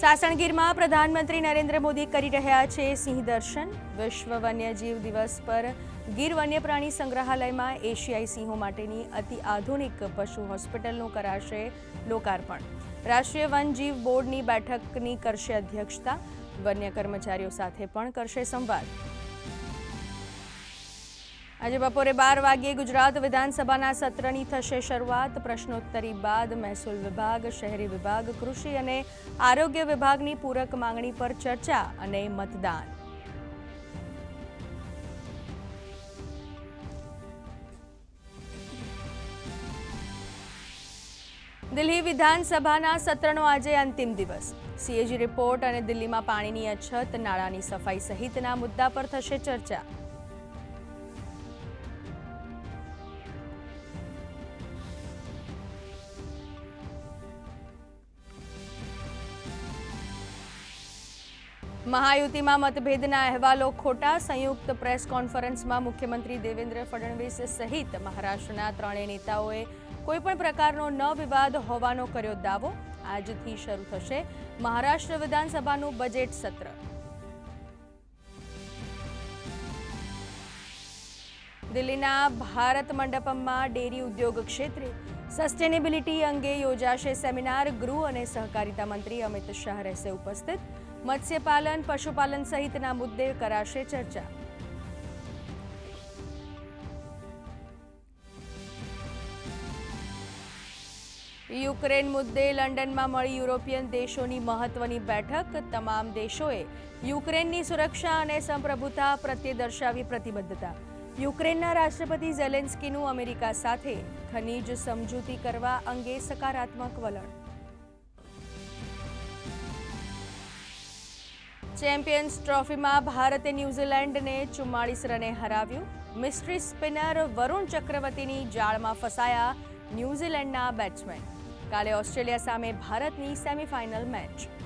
સાસણગીરમાં પ્રધાનમંત્રી નરેન્દ્ર મોદી કરી રહ્યા છે સિંહ દર્શન. વિશ્વ વન્યજીવ દિવસ પર ગીર વન્યપ્રાણી સંગ્રહાલયમાં એશિયાઈ સિંહો માટેની અતિ આધુનિક પશુ હોસ્પિટલનું કરાશે લોકાર્પણ. રાષ્ટ્રીય વનજીવ બોર્ડની બેઠકની કરશે અધ્યક્ષતા. વન્ય કર્મચારીઓ સાથે પણ કરશે સંવાદ. આજે બપોરે બાર વાગ્યે ગુજરાત વિધાનસભાના સત્રની થશે શરૂઆત. પ્રશ્નોત્તરી બાદ મહેસૂલ વિભાગ, શહેરી વિભાગ, કૃષિ અને આરોગ્ય વિભાગની પૂરક માંગણી પર ચર્ચા અને મતદાન. દિલ્હી વિધાનસભાના સત્રનો આજે અંતિમ દિવસ. સીએજી રિપોર્ટ અને દિલ્હીમાં પાણીની અછત, નાળાની સફાઈ સહિતના મુદ્દા પર થશે ચર્ચા. મહાયુતિમાં મતભેદના અહેવાલો ખોટા, સંયુક્ત પ્રેસ કોન્ફરન્સમાં મુખ્યમંત્રી દેવેન્દ્ર ફડણવીસ સહિત મહારાષ્ટ્રના ત્રણેય નેતાઓએ કોઈપણ પ્રકારનો ન વિવાદ હોવાનો કર્યો દાવો. આજથી શરૂ થશે મહારાષ્ટ્ર વિધાનસભાનું બજેટ સત્ર. દિલ્હીના ભારત મંડપમમાં ડેરી ઉદ્યોગ ક્ષેત્રે સસ્ટેનેબિલિટી અંગે યોજાશે સેમિનાર, ગૃહ અને સહકારિતા મંત્રી અમિત શાહ રહેશે ઉપસ્થિત. મત્સ્યપાલન, પશુપાલન સહિતના મુદ્દે કરાશે ચર્ચા. યુક્રેન મુદ્દે લંડનમાં મળી યુરોપિયન દેશોની મહત્વની બેઠક. તમામ દેશોએ યુક્રેનની સુરક્ષા અને સંપ્રભુતા પ્રત્યે દર્શાવી પ્રતિબદ્ધતા. યુક્રેનના રાષ્ટ્રપતિ ઝેલેન્સ્કીનું અમેરિકા સાથે ખનીજ સમજૂતી કરવા અંગે સકારાત્મક વલણ. ચેમ્પિયન્સ ટ્રોફીમાં ભારતે ન્યૂઝીલેન્ડને ચુમ્માળીસ રને હરાવ્યું. મિસ્ટ્રી સ્પિનર વરુણ ચક્રવર્તીની જાળમાં ફસાયા ન્યૂઝીલેન્ડના બેટ્સમેન. કાલે ઓસ્ટ્રેલિયા સામે ભારતની સેમીફાઇનલ મેચ.